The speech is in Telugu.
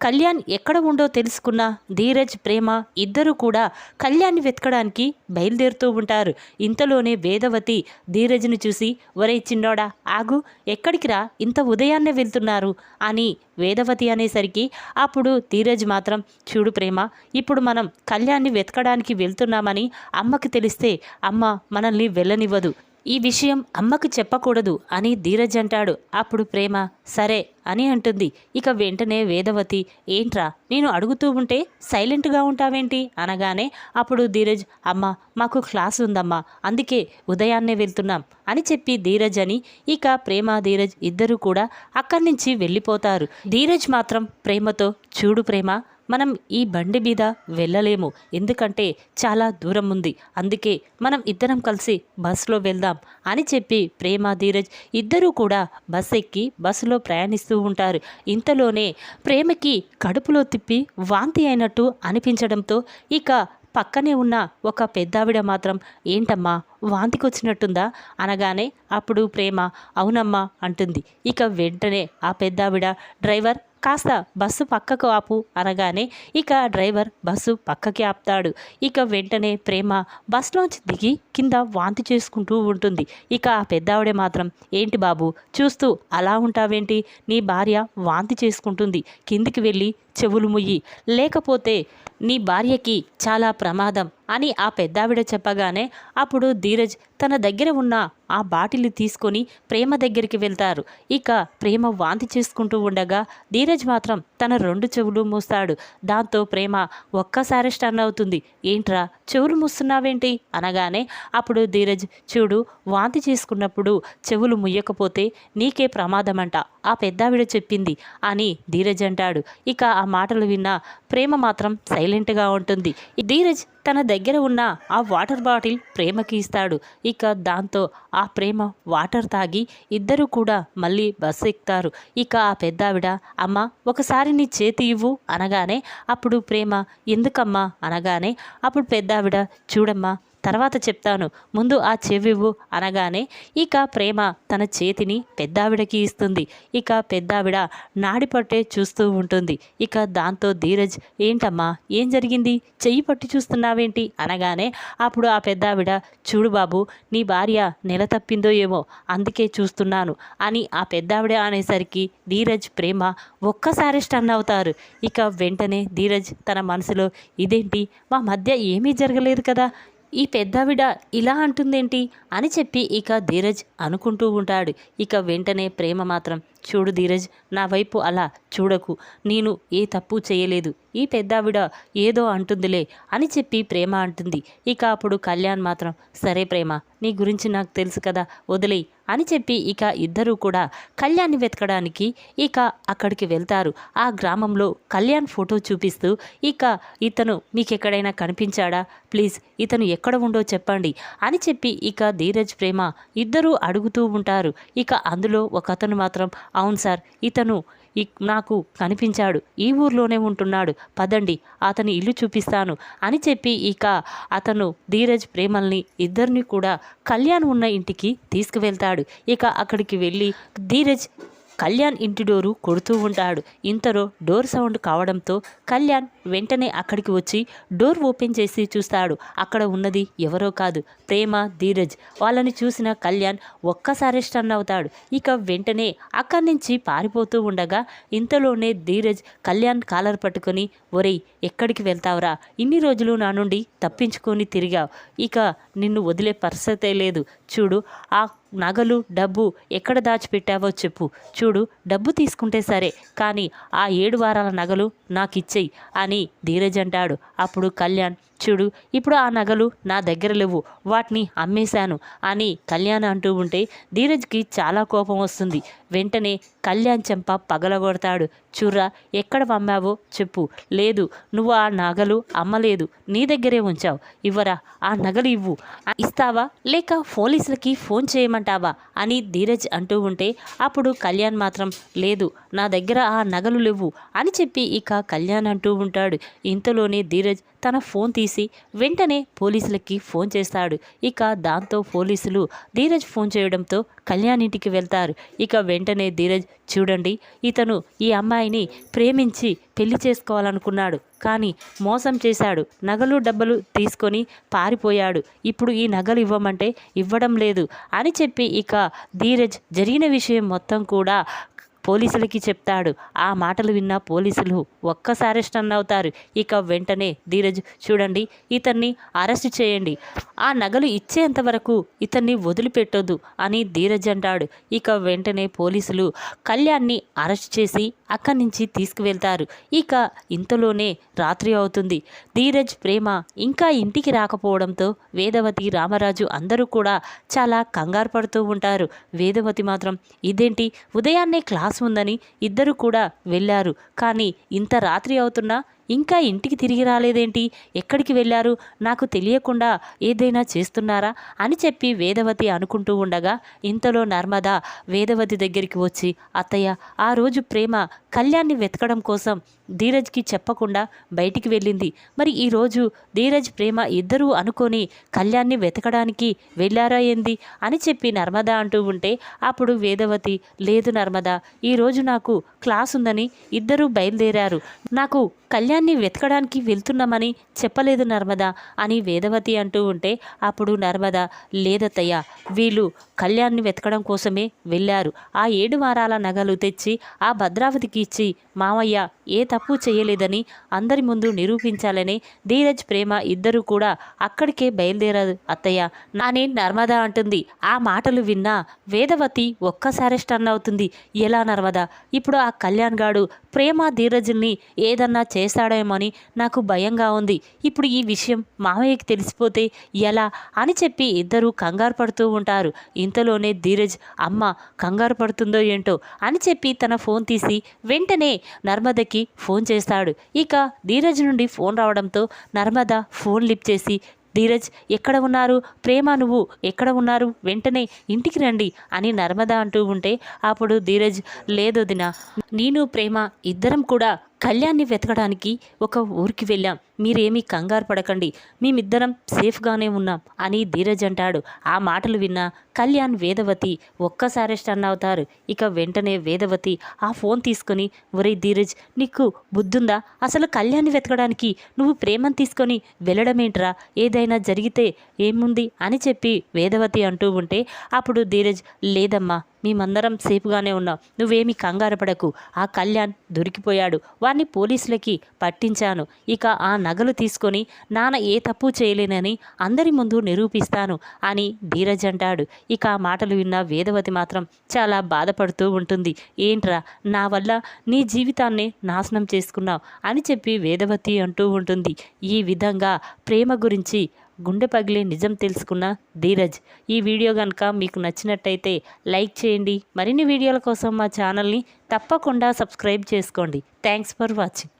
కళ్యాణ్ ఎక్కడ ఉండో తెలుసుకున్న ధీరజ్ ప్రేమ ఇద్దరు కూడా కళ్యాణ్ వెతకడానికి బయలుదేరుతూ ఉంటారు. ఇంతలోనే వేదవతి ధీరజ్ని చూసి ఒరే చిన్నోడా ఆగు ఎక్కడికి రా? ఇంత ఉదయాన్నే వెళ్తున్నారు అని వేదవతి అనేసరికి అప్పుడు ధీరజ్ మాత్రం చూడు ప్రేమ ఇప్పుడు మనం కళ్యాణ్ని వెతకడానికి వెళ్తున్నామని అమ్మకి తెలిస్తే అమ్మ మనల్ని వెళ్ళనివ్వదు. ఈ విషయం అమ్మకు చెప్పకూడదు అని ధీరజ్ అంటాడు. అప్పుడు ప్రేమ సరే అని అంటుంది. ఇక వెంటనే వేదవతి ఏంట్రా నేను అడుగుతూ ఉంటే సైలెంట్గా ఉంటావేంటి? అనగానే అప్పుడు ధీరజ్ అమ్మ మాకు క్లాస్ ఉందమ్మా అందుకే ఉదయాన్నే వెళ్తున్నాం అని చెప్పి ధీరజ్ అని ఇక ప్రేమ ధీరజ్ ఇద్దరు కూడా అక్కడి నుంచి వెళ్ళిపోతారు. ధీరజ్ మాత్రం ప్రేమతో చూడు ప్రేమ మనం ఈ బండి మీద వెళ్ళలేము. ఎందుకంటే చాలా దూరం ఉంది. అందుకే మనం ఇద్దరం కలిసి బస్సులో వెళ్దాం అని చెప్పి ప్రేమ ధీరజ్ ఇద్దరూ కూడా బస్ ఎక్కి బస్సులో ప్రయాణిస్తూ ఉంటారు. ఇంతలోనే ప్రేమకి కడుపులో తిప్పి వాంతి అయినట్టు అనిపించడంతో ఇక పక్కనే ఉన్న ఒక పెద్దావిడ మాత్రం ఏంటమ్మా వాంతికొచ్చినట్టుందా? అనగానే అప్పుడు ప్రేమ అవునమ్మా అంటుంది. ఇక వెంటనే ఆ పెద్దావిడ డ్రైవర్ కాస్త బస్సు పక్కకు ఆపు అనగానే ఇక డ్రైవర్ బస్సు పక్కకి ఆపుతాడు. ఇక వెంటనే ప్రేమ బస్సులోంచి దిగి కింద వాంతి చేసుకుంటూ ఉంటుంది. ఇక ఆ పెద్దావిడే మాత్రం ఏంటి బాబు చూస్తూ అలా ఉంటావేంటి? నీ భార్య వాంతి చేసుకుంటుంది. కిందికి వెళ్ళి చెవులు ముయ్యి. లేకపోతే నీ భార్యకి చాలా ప్రమాదం అని ఆ పెద్దావిడ చెప్పగానే అప్పుడు ధీరజ్ తన దగ్గర ఉన్న ఆ బాటిల్ తీసుకొని ప్రేమ దగ్గరికి వెళ్తారు. ఇక ప్రేమ వాంతి చేసుకుంటూ ఉండగా ధీరజ్ మాత్రం తన రెండు చెవులు మూస్తాడు. దాంతో ప్రేమ ఒక్కసారి స్టన్ అవుతుంది. ఏంట్రా చెవులు మూస్తున్నావేంటి? అనగానే అప్పుడు ధీరజ్ చూడు వాంతి చేసుకున్నప్పుడు చెవులు ముయ్యకపోతే నీకే ప్రమాదమంట. ఆ పెద్దావిడ చెప్పింది అని ధీరజ్ అంటాడు. ఇక ఆ మాటలు విన్న ప్రేమ మాత్రం సైలెంట్గా ఉంటుంది. ఈ ధీరజ్ తన దగ్గర ఉన్న ఆ వాటర్ బాటిల్ ప్రేమకి ఇస్తాడు. ఇక దాంతో ఆ ప్రేమ వాటర్ తాగి ఇద్దరు కూడా మళ్ళీ బస్సు ఎక్కుతారు. ఇక ఆ పెద్దావిడ అమ్మ ఒకసారి నీ చేతి ఇవ్వు అనగానే అప్పుడు ప్రేమ ఎందుకమ్మా? అనగానే అప్పుడు పెద్దావిడ చూడమ్మా తర్వాత చెప్తాను. ముందు ఆ చెవివ్వు అనగానే ఇక ప్రేమ తన చేతిని పెద్దావిడకి ఇస్తుంది. ఇక పెద్దావిడ నాడిపట్టే చూస్తూ ఉంటుంది. ఇక దాంతో ధీరజ్ ఏంటమ్మా ఏం జరిగింది? చెయ్యి పట్టి చూస్తున్నావేంటి? అనగానే అప్పుడు ఆ పెద్దావిడ చూడు బాబు నీ భార్య నెల తప్పిందో ఏమో అందుకే చూస్తున్నాను. అని ఆ పెద్దావిడ అనేసరికి ధీరజ్ ప్రేమ ఒక్కసారి స్టన్ అవుతారు. ఇక వెంటనే ధీరజ్ తన మనసులో ఇదేంటి? మా మధ్య ఏమీ జరగలేదు కదా? ఈ పెద్దావిడ ఇలా అంటుందేంటి అని చెప్పి ఇక ధీరజ్ అనుకుంటూ ఉంటాడు. ఇక వెంటనే ప్రేమ మాత్రం చూడు ధీరజ్ నా వైపు అలా చూడకు. నేను ఏ తప్పు చేయలేదు. ఈ పెద్దావిడ ఏదో అంటుందిలే అని చెప్పి ప్రేమ అంటుంది. ఇక అప్పుడు కళ్యాణ్ మాత్రం సరే ప్రేమ నీ గురించి నాకు తెలుసు కదా వదిలేయి అని చెప్పి ఇక ఇద్దరూ కూడా కళ్యాణ్ని వెతకడానికి ఇక అక్కడికి వెళ్తారు. ఆ గ్రామంలో కళ్యాణ్ ఫోటో చూపిస్తూ ఇక ఇతను మీకు ఎక్కడైనా కనిపించాడా? ప్లీజ్ ఇతను ఎక్కడ ఉండో చెప్పండి అని చెప్పి ఇక ధీరజ్ ప్రేమ ఇద్దరూ అడుగుతూ ఉంటారు. ఇక అందులో ఒక అతను మాత్రం అవును సార్ ఇతను నాకు కనిపించాడు. ఈ ఊర్లోనే ఉంటున్నాడు. పదండి అతని ఇల్లు చూపిస్తాను అని చెప్పి ఇక అతను ధీరజ్ ప్రేమల్ని ఇద్దరిని కూడా కళ్యాణ్ ఉన్న ఇంటికి తీసుకువెళ్తాడు. ఇక అక్కడికి వెళ్ళి ధీరజ్ కళ్యాణ్ ఇంటి డోరు కొడుతూ ఉంటాడు. ఇంతలో డోర్ సౌండ్ కావడంతో కళ్యాణ్ వెంటనే అక్కడికి వచ్చి డోర్ ఓపెన్ చేసి చూస్తాడు. అక్కడ ఉన్నది ఎవరో కాదు ప్రేమ ధీరజ్. వాళ్ళని చూసిన కళ్యాణ్ ఒక్కసారి స్టన్ అవుతాడు. ఇక వెంటనే అక్కడి నుంచి పారిపోతూ ఉండగా ఇంతలోనే ధీరజ్ కళ్యాణ్ కాలర్ పట్టుకొని ఒరేయ్ ఎక్కడికి వెళ్తావురా? ఇన్ని రోజులు నా నుండి తప్పించుకొని తిరిగావు. ఇక నిన్ను వదిలే పరిస్థితే లేదు. చూడు ఆ నగలు డబ్బు ఎక్కడ దాచిపెట్టావో చెప్పు. చూడు డబ్బు తీసుకుంటే సరే కానీ ఆ ఏడు వారాల నగలు నాకు ఇచ్చేయి అని ధీరజ్ అంటాడు. అప్పుడు కళ్యాణ్ చూడు ఇప్పుడు ఆ నగలు నా దగ్గర లేవు వాటిని అమ్మేశాను అని కళ్యాణ్ అంటూ ఉంటే ధీరజ్కి చాలా కోపం వస్తుంది. వెంటనే కళ్యాణ్ చెంప పగలగొడతాడు. చూర్రా ఎక్కడ అమ్మావో చెప్పు. లేదు నువ్వు ఆ నగలు అమ్మలేదు నీ దగ్గరే ఉంచావు. ఇవ్వరా ఆ నగలు ఇవ్వు. ఇస్తావా లేక పోలీసులకి ఫోన్ చేయమంటావా అని ధీరజ్ అంటూ ఉంటే అప్పుడు కళ్యాణ్ మాత్రం లేదు నా దగ్గర ఆ నగలు లేవు అని చెప్పి ఇక కళ్యాణ్ అంటూ ఉంటాడు. ఇంతలోనే ధీరజ్ తన ఫోన్ తీసి వెంటనే పోలీసులకి ఫోన్ చేస్తాడు. ఇక దాంతో పోలీసులు ధీరజ్ ఫోన్ చేయడంతో కళ్యాణ్ ఇంటికి వెళ్తారు. ఇక వెంటనే ధీరజ్ చూడండి ఇతను ఈ అమ్మాయిని ప్రేమించి పెళ్ళి చేసుకోవాలనుకున్నాడు. కానీ మోసం చేశాడు. నగలు డబ్బలు తీసుకొని పారిపోయాడు. ఇప్పుడు ఈ నగలు ఇవ్వమంటే ఇవ్వడం లేదు అని చెప్పి ఇక ధీరజ్ జరిగిన విషయం మొత్తం కూడా పోలీసులకి చెప్తాడు. ఆ మాటలు విన్న పోలీసులు ఒక్కసారి స్టన్ అవుతారు ఇక వెంటనే ధీరజ్ చూడండి ఇతన్ని అరెస్ట్ చేయండి. ఆ నగలు ఇచ్చేంత వరకు ఇతన్ని వదిలిపెట్టొద్దు అని ధీరజ్ అంటాడు. ఇక వెంటనే పోలీసులు కళ్యాణ్ని అరెస్ట్ చేసి అక్కడి నుంచి తీసుకువెళ్తారు. ఇక ఇంతలోనే రాత్రి అవుతుంది. ధీరజ్ ప్రేమ ఇంకా ఇంటికి రాకపోవడంతో వేదవతి రామరాజు అందరూ కూడా చాలా కంగారు పడుతూ ఉంటారు. వేదవతి మాత్రం ఇదేంటి? ఉదయాన్నే క్లాస్ ఉందని ఇద్దరు కూడా వెళ్ళారు. కానీ ఇంత రాత్రి అవుతున్నా ఇంకా ఇంటికి తిరిగి రాలేదేంటి? ఎక్కడికి వెళ్ళారు? నాకు తెలియకుండా ఏదైనా చేస్తున్నారా? అని చెప్పి వేదవతి అనుకుంటూ ఉండగా ఇంతలో నర్మద వేదవతి దగ్గరికి వచ్చి అత్తయ్య ఆ రోజు ప్రేమ కళ్యాణ్ని వెతకడం కోసం ధీరజ్కి చెప్పకుండా బయటికి వెళ్ళింది. మరి ఈరోజు ధీరజ్ ప్రేమ ఇద్దరూ అనుకొని కళ్యాణ్ని వెతకడానికి వెళ్ళారా ఏంది? అని చెప్పి నర్మద అంటూ ఉంటే అప్పుడు వేదవతి లేదు నర్మద ఈరోజు నాకు క్లాస్ ఉందని ఇద్దరూ బయలుదేరారు. నాకు కళ్యాణ్ని వెతకడానికి వెళ్తున్నామని చెప్పలేదు నర్మద అని వేదవతి అంటూ ఉంటే అప్పుడు నర్మద లేదత్తయ్య వీళ్ళు కళ్యాణ్ని వెతకడం కోసమే వెళ్ళారు. ఆ ఏడు వారాల నగలు తెచ్చి ఆ భద్రావతికి ఇచ్చి మామయ్య ఏ తప్పు తప్పు చేయలేదని అందరి ముందు నిరూపించాలని ధీరజ్ ప్రేమ ఇద్దరూ కూడా అక్కడికే బయలుదేరారు. అత్తయ్య నానే నర్మదా అంటుంది. ఆ మాటలు విన్నా వేదవతి ఒక్కసారి స్టన్ అవుతుంది. ఎలా నర్మదా? ఇప్పుడు ఆ కళ్యాణ్ గాడు ప్రేమ ధీరజ్ని ఏదన్నా చేస్తాడేమోని నాకు భయంగా ఉంది. ఇప్పుడు ఈ విషయం మామయ్యకి తెలిసిపోతే ఎలా అని చెప్పి ఇద్దరూ కంగారు పడుతూ ఉంటారు. ఇంతలోనే ధీరజ్ అమ్మ కంగారు పడుతుందో ఏంటో? అని చెప్పి తన ఫోన్ తీసి వెంటనే నర్మదకి ఫోన్ చేస్తాడు. ఇక ధీరజ్ నుండి ఫోన్ రావడంతో నర్మద ఫోన్ లిప్ చేసి ధీరజ్ ఎక్కడ ఉన్నారు? ప్రేమ నువ్వు ఎక్కడ ఉన్నారు? వెంటనే ఇంటికి రండి అని నర్మద అంటూ ఉంటే అప్పుడు ధీరజ్ లేదు దిన నేను ప్రేమ ఇద్దరం కూడా కళ్యాణ్ని వెతకడానికి ఒక ఊరికి వెళ్ళాం. మీరేమీ కంగారు పడకండి. మేమిద్దరం సేఫ్గానే ఉన్నాం అని ధీరజ్ అంటాడు. ఆ మాటలు విన్న కళ్యాణ్ వేదవతి ఒక్కసారి స్టన్ అవుతారు. ఇక వెంటనే వేదవతి ఆ ఫోన్ తీసుకొని ఒరే ధీరజ్ నీకు బుద్ధుందా? అసలు కళ్యాణ్ని వెతకడానికి నువ్వు ప్రేమను తీసుకొని వెళ్ళడమేంట్రా? ఏదైనా జరిగితే ఏముంది? అని చెప్పి వేదవతి అంటూ ఉంటే అప్పుడు ధీరజ్ లేదమ్మా మేమందరం సేఫ్గానే ఉన్నాం. నువ్వేమి కంగారు పడకు. ఆ కళ్యాణ్ దొరికిపోయాడు. వాణ్ణి పోలీసులకి పట్టించాను. ఇక ఆ నగలు తీసుకొని నాన్న ఏ తప్పు చేయలేనని అందరి ముందు నిరూపిస్తాను అని ధీరజ్ అంటాడు. ఇక ఆ మాటలు విన్న వేదవతి మాత్రం చాలా బాధపడుతూ ఉంటుంది. ఏంట్రా నా వల్ల నీ జీవితాన్నే నాశనం చేసుకున్నావు అని చెప్పి వేదవతి అంటూ ఉంటుంది. ఈ విధంగా ప్రేమ గురించి గుండె పగిలి నిజం తెలుసుకున్న ధీరజ్. ఈ వీడియో కనుక మీకు నచ్చినట్టయితే లైక్ చేయండి. మరిన్ని వీడియోల కోసం మా ఛానల్ని తప్పకుండా సబ్స్క్రైబ్ చేసుకోండి. Thanks for watching.